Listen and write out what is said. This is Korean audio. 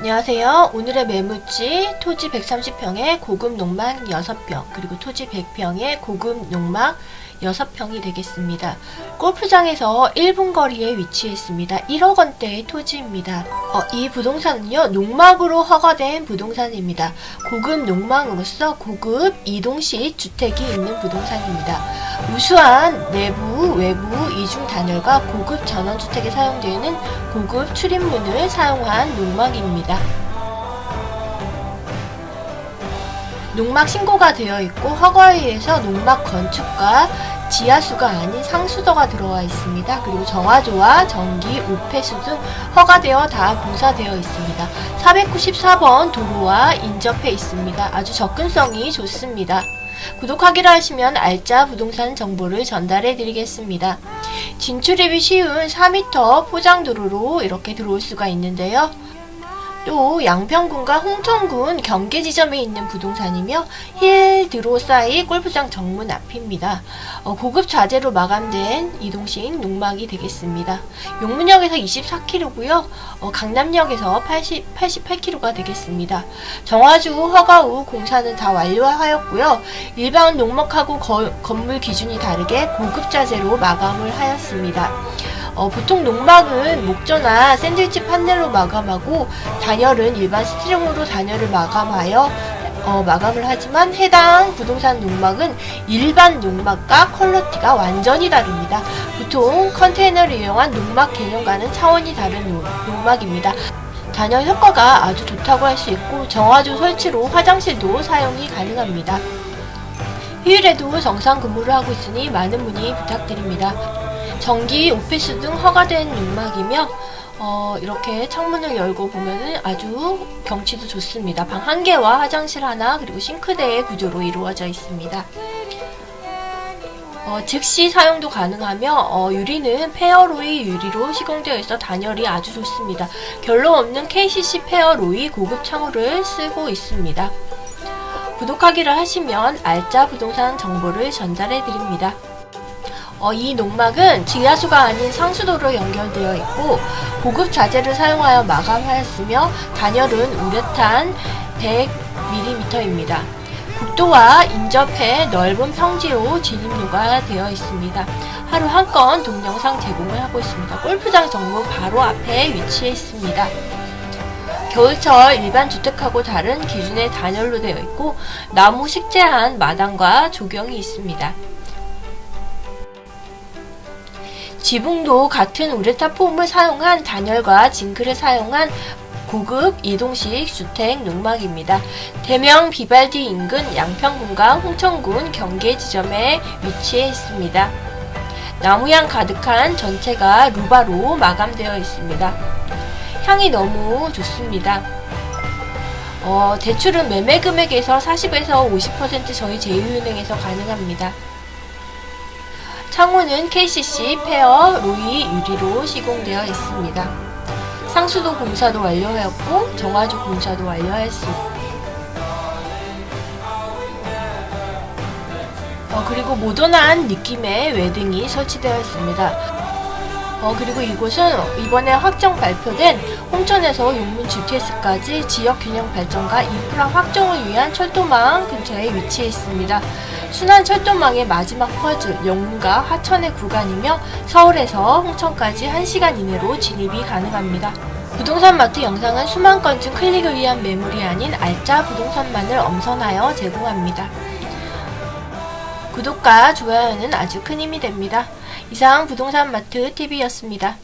안녕하세요. 오늘의 매물지 토지 130평에 고급 농막 6평, 그리고 토지 100평에 고급 농막 6평이 되겠습니다. 골프장에서 1분 거리에 위치했습니다. 1억 원대의 토지입니다. 어, 이 부동산은요, 농막으로 허가된 부동산입니다. 고급 농막으로서 고급 이동식 주택이 있는 부동산입니다. 우수한 내부, 외부 이중 단열과 고급 전원주택에 사용되는 고급 출입문을 사용한 농막입니다. 농막 신고가 되어 있고 허가에 의해서 농막 건축과 지하수가 아닌 상수도가 들어와 있습니다. 그리고 정화조와 전기, 우폐수 등 허가되어 다 공사되어 있습니다. 494번 도로와 인접해 있습니다. 아주 접근성이 좋습니다. 구독하기를 하시면 알짜 부동산 정보를 전달해 드리겠습니다. 진출입이 쉬운 4m 포장도로로 이렇게 들어올 수가 있는데요. 또 양평군과 홍천군 경계 지점에 있는 부동산이며 힐드로사이 골프장 정문 앞입니다. 어, 고급 자재로 마감된 이동식 농막이 되겠습니다. 용문역에서 24km고요. 어, 강남역에서 80, 88km가 되겠습니다. 정화주 허가 후 공사는 다 완료하였고요. 일반 농막하고 거- 건물 기준이 다르게 고급 자재로 마감을 하였습니다. 어, 보통 농막은 목조나 샌드위치 판넬로 마감하고 단열은 일반 스티로으로 단열을 마감하여 어, 마감을 하지만 해당 부동산 농막은 일반 농막과 퀄러티가 완전히 다릅니다. 보통 컨테이너를 이용한 농막 개념과는 차원이 다른 농- 농막입니다. 단열 효과가 아주 좋다고 할 수 있고 정화조 설치로 화장실도 사용이 가능합니다. 휴일에도 정상 근무를 하고 있으니 많은 문의 부탁드립니다. 전기, 오피스 등 허가된 농막이며 어, 이렇게 창문을 열고 보면은 아주 경치도 좋습니다. 방 한 개와 화장실 하나 그리고 싱크대의 구조로 이루어져 있습니다. 어, 즉시 사용도 가능하며 어, 유리는 페어로이 유리로 시공되어 있어 단열이 아주 좋습니다. 결로 없는 KCC 페어로이 고급 창호를 쓰고 있습니다. 구독하기를 하시면 알짜 부동산 정보를 전달해 드립니다. 어, 이 농막은 지하수가 아닌 상수도로 연결되어 있고 고급 자재를 사용하여 마감하였으며 단열은 우레탄 100mm입니다. 국도와 인접해 넓은 평지로 진입로가 되어 있습니다. 하루 한 건 동영상 제공을 하고 있습니다. 골프장 정문 바로 앞에 위치해 있습니다. 겨울철 일반 주택하고 다른 기준의 단열로 되어 있고 나무 식재한 마당과 조경이 있습니다. 지붕도 같은 우레탄 폼을 사용한 단열과 징크를 사용한 고급 이동식 주택 농막입니다. 대명 비발디 인근 양평군과 홍천군 경계 지점에 위치해 있습니다. 나무향 가득한 전체가 루바로 마감되어 있습니다. 향이 너무 좋습니다. 어, 대출은 매매 금액에서 40에서 50% 저희 제휴은행에서 가능합니다. 창호는 KCC 페어 로이 유리로 시공되어 있습니다. 상수도 공사도 완료하였고 정화조 공사도 완료하였습니다. 어, 그리고 모던한 느낌의 외등이 설치되어 있습니다. 어, 그리고 이곳은 이번에 확정 발표된 홍천에서 용문 GTS까지 지역 균형 발전과 인프라 확정을 위한 철도망 근처에 위치해 있습니다. 순환 철도망의 마지막 퍼즐, 영문과 하천의 구간이며 서울에서 홍천까지 1시간 이내로 진입이 가능합니다. 부동산 마트 영상은 수만 건중 클릭을 위한 매물이 아닌 알짜 부동산만을 엄선하여 제공합니다. 구독과 좋아요는 아주 큰 힘이 됩니다. 이상 부동산 마트 TV였습니다.